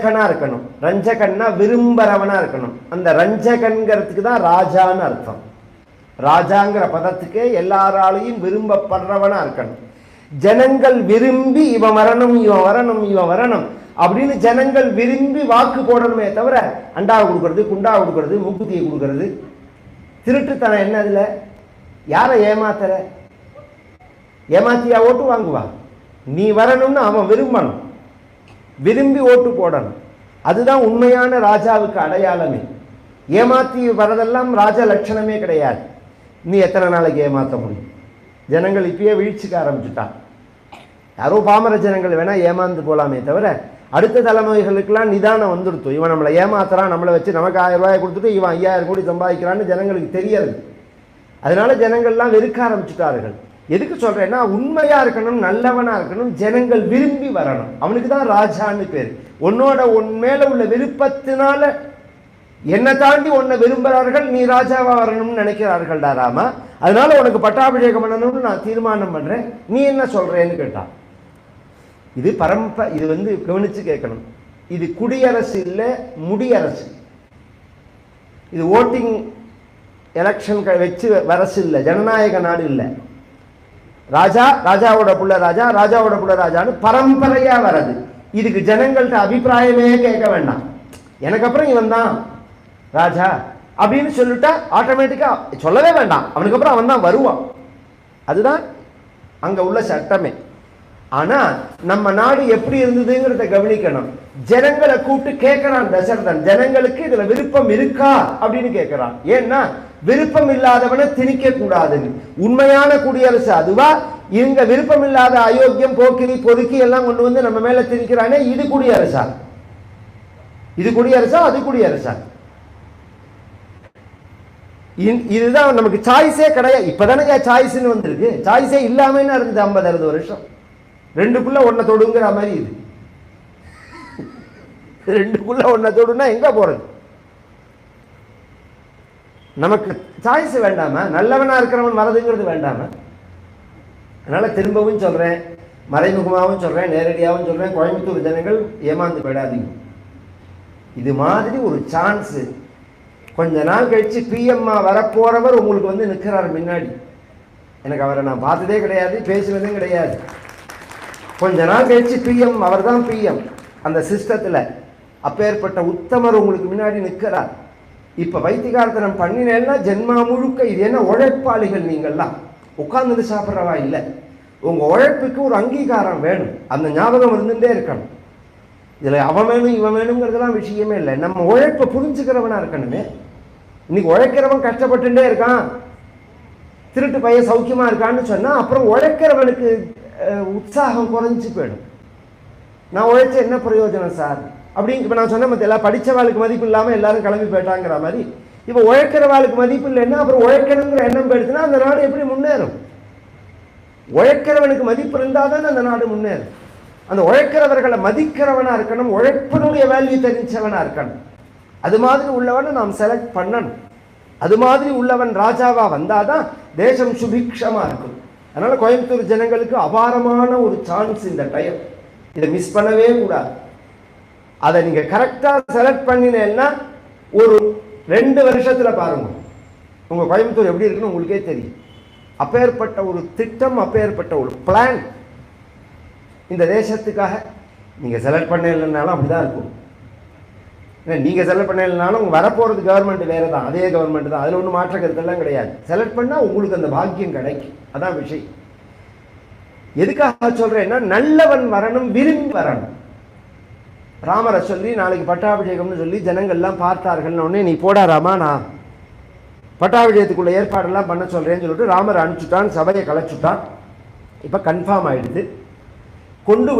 ரஞ்சகனா இருக்கணும். ரஞ்சகன்னா விரும்புறவனா இருக்கணும். அந்த ரஞ்சகன்கிறதுக்கு தான் ராஜான்னு அர்த்தம். ராஜாங்கிற பதத்துக்கே எல்லாராலையும் விரும்பப்படுறவனா இருக்கணும். ஜனங்கள் விரும்பி இவன் வரணும் இவன் வரணும் இவன் வரணும் அப்படின்னு ஜனங்கள் விரும்பி வாக்கு போடணுமே தவிர அண்டாவை கொடுக்கறது குண்டாவை கொடுக்கறது மூக்குத்தியை கொடுக்கறது. திருட்டுத்தனம் என்ன அதுல? யாரை ஏமாத்துற? ஏமாத்தியா ஓட்டு வாங்குவா? நீ வரணும்னு அவன் விரும்பணும். விரும்பி ஓட்டு போடணும். அதுதான் உண்மையான ராஜாவுக்கு அடையாளமே. ஏமாத்தி வரதெல்லாம் ராஜ லட்சணமே கிடையாது. நீ எத்தனை நாளைக்கு ஏமாற்ற முடியும்? ஜனங்கள் இப்பயே வீழ்ச்சிக்க ஆரம்பிச்சுட்டான் யாரோ பாமர ஜனங்கள் வேணால் ஏமாந்து போகலாமே தவிர அடுத்த தலைமுறைகளுக்கெல்லாம் நிதானம் வந்துடுத்து. இவன் நம்மளை ஏமாத்துறான் நம்மளை வச்சு நமக்கு ஆயிரம் ரூபாய் கொடுத்துட்டு இவன் ஐயாயிரம் கோடி சம்பாதிக்கிறான்னு ஜனங்களுக்கு தெரியாது அதனால ஜனங்கள்லாம் வெறுக்க ஆரம்பிச்சுட்டார்கள். எதுக்கு சொல்கிறேன்னா உண்மையாக இருக்கணும் நல்லவனாக இருக்கணும் ஜனங்கள் விரும்பி வரணும். அவனுக்கு தான் ராஜான்னு பேர். உன்னோட உன் மேலே உள்ள விருப்பத்தினால என்னை தாண்டி உன்னை விரும்புகிறார்கள் நீ ராஜாவாக வரணும்னு நினைக்கிறார்கள் ராமா. அதனால உனக்கு பட்டாபிஷேகம் பண்ணணும்னு நான் தீர்மானம் பண்ணுறேன் நீ என்ன சொல்கிறேன்னு கேட்டான் இது பரம்ப இது வந்து கவனிச்சு கேட்கணும். இது குடியரசு இல்லை முடியரசு. இது ஓட்டிங் எலெக்ஷன் வச்சு வரசு இல்லை ஜனநாயக நாடு இல்லை. ராஜா ராஜாவோட புள்ள ராஜா ராஜாவோட புள்ள ராஜான்னு பரம்பரையா வர்றது. இதுக்கு ஜனங்கள்கிட்ட அபிப்பிராயமே கேட்க வேண்டாம். எனக்கு அப்புறம் இவன் தான் ராஜா அப்படின்னு சொல்லிட்டா ஆட்டோமேட்டிக்கா சொல்லவே வேண்டாம். அவனுக்கு அப்புறம் அவன் தான் வருவான். அதுதான் அங்க உள்ள சட்டமே. ஆனா நம்ம நாடு எப்படி இருந்ததுங்கிறத கவனிக்கணும். ஜனங்களை கூப்பிட்டு கேட்கிறான் தசரதன். ஜனங்களுக்கு இதுல விருப்பம் இருக்கா அப்படின்னு கேட்கிறான். ஏன்னா விருப்பம் இல்லாதவனை திணிக்க கூடாதுன்னு உண்மையான குடியரசு அதுவா? இங்க விருப்பம் இல்லாத அயோக்கியம் போக்கிரி பொறுக்கி எல்லாம் கொண்டு வந்து நம்ம மேல திணிக்கிறானே இது குடியரசா? இது குடியரசா? அது குடியரசா? இதுதான் நமக்கு சாய்ஸே கிடையாது. இப்பதானே சாய்ஸ்னு வந்திருக்கு. சாய்ஸே இல்லாம என்ன இருந்தது? ஐம்பது அறுபது வருஷம். ரெண்டுக்குள்ள ஒன்றை தொடுங்கிற மாதிரி இது. ரெண்டுக்குள்ள ஒன்றை தொடுனா எங்க போறது? நமக்கு சாய்ஸ் வேண்டாம நல்லவனா இருக்கிறவன் வரதுங்கிறது வேண்டாம அதனால திரும்பவும் சொல்றேன் மறைமுகமாகவும் சொல்றேன் நேரடியாகவும் சொல்றேன் கோயம்புத்தூர் ஜனங்கள் ஏமாந்து போயிடாதீங்க. இது மாதிரி ஒரு சான்ஸ் கொஞ்ச நாள் கழிச்சு பிஎம்மா வரப்போறவர் உங்களுக்கு வந்து நிற்கிறார் முன்னாடி. எனக்கு அவரை நான் பார்த்ததே கிடையாது பேசுனதும் கிடையாது. கொஞ்ச நாள் கழிச்சு பிஎம் அவர் தான் பிஎம் அந்த சிஸ்டத்தில் அப்பேற்பட்ட உத்தமர் உங்களுக்கு முன்னாடி நிற்கிறார். இப்போ வைத்திகார்த்தனம் பண்ணினேன்னா ஜென்மா முழுக்க இது என்ன உழைப்பாளிகள் நீங்கள்லாம். உட்கார்ந்துட்டு சாப்பிட்றவா இல்லை. உங்கள் உழைப்புக்கு ஒரு அங்கீகாரம் வேணும். அந்த ஞாபகம் இருந்துகிட்டே இருக்கணும். இதில் அவன் வேணும் இவன் வேணுங்கிறதுலாம் விஷயமே இல்லை. நம்ம உழைப்பை புரிஞ்சுக்கிறவனாக இருக்கணுமே. இன்னைக்கு உழைக்கிறவன் கஷ்டப்பட்டுட்டே இருக்கான். திருட்டு பையன் சௌக்கியமாக இருக்கான்னு சொன்னால் அப்புறம் உழைக்கிறவனுக்கு உற்சாகம் குறைஞ்சி போயிடும் நான் உழைச்ச என்ன பிரயோஜனம் சார் அப்படின்னு இப்போ நான் சொன்ன மற்ற எல்லாம் படித்தவாளுக்கு மதிப்பு இல்லாமல் எல்லாரும் கிளம்பி போயிட்டாங்கிற மாதிரி இப்போ உழைக்கிறவாளுக்கு மதிப்பு இல்லைன்னா அப்புறம் உழைக்கணுங்கிற எண்ணம் போயிடுச்சுன்னா அந்த நாடு எப்படி முன்னேறும் உழைக்கிறவனுக்கு மதிப்பு இருந்தால் தானே அந்த நாடு முன்னேறும் அந்த உழைக்கிறவர்களை மதிக்கிறவனாக இருக்கணும் உழைப்பினுடைய வேல்யூ தெரிஞ்சவனாக இருக்கணும் அது மாதிரி உள்ளவனை நாம் செலக்ட் பண்ணணும் அது மாதிரி உள்ளவன் ராஜாவாக வந்தால் தான் தேசம் சுபிக்ஷமாக இருக்கும் அதனால் கோயம்புத்தூர் ஜனங்களுக்கு அபாரமான ஒரு சான்ஸ் இந்த டைம் இதை மிஸ் பண்ணவே கூடாது. அதை நீங்கள் கரெக்டாக செலக்ட் பண்ணினேன்னா ஒரு ரெண்டு வருஷத்தில் பாருங்கள் உங்கள் கோயம்புத்தூர் எப்படி இருக்குன்னு உங்களுக்கே தெரியும். அப்பேற்பட்ட ஒரு திட்டம் அப்பேற்பட்ட ஒரு பிளான் இந்த தேசத்துக்காக நீங்கள் செலக்ட் பண்ண இல்லைனாலும் அப்படிதான் இருக்கும். இல்லை நீங்கள் செலக்ட் பண்ணலைனாலும் வரப்போகிறது கவர்மெண்ட் வேறு தான் அதே கவர்மெண்ட் தான். அதில் ஒன்றும் மாற்ற கருத்தெல்லாம் கிடையாது. செலக்ட் பண்ணால் உங்களுக்கு அந்த பாக்கியம் கிடைக்கும். அதான் விஷயம். எதுக்காக சொல்கிறேன்னா நல்லவன் வரணும் விரும்பி வரணும். ராமரை சொல்லி நாளைக்கு பட்டாபிஷேகம்னு சொல்லி ஜனங்கள்லாம் பார்த்தார்கள்னு உடனே நீ போடா ராமா நான் பட்டாபிஷேகத்துக்குள்ள ஏற்பாடெல்லாம் பண்ண சொல்கிறேன்னு சொல்லிட்டு ராமர் அனுப்பிச்சுட்டான் சபையை கலைச்சுட்டான். இப்போ கன்ஃபார்ம் ஆகிடுது கொண்டு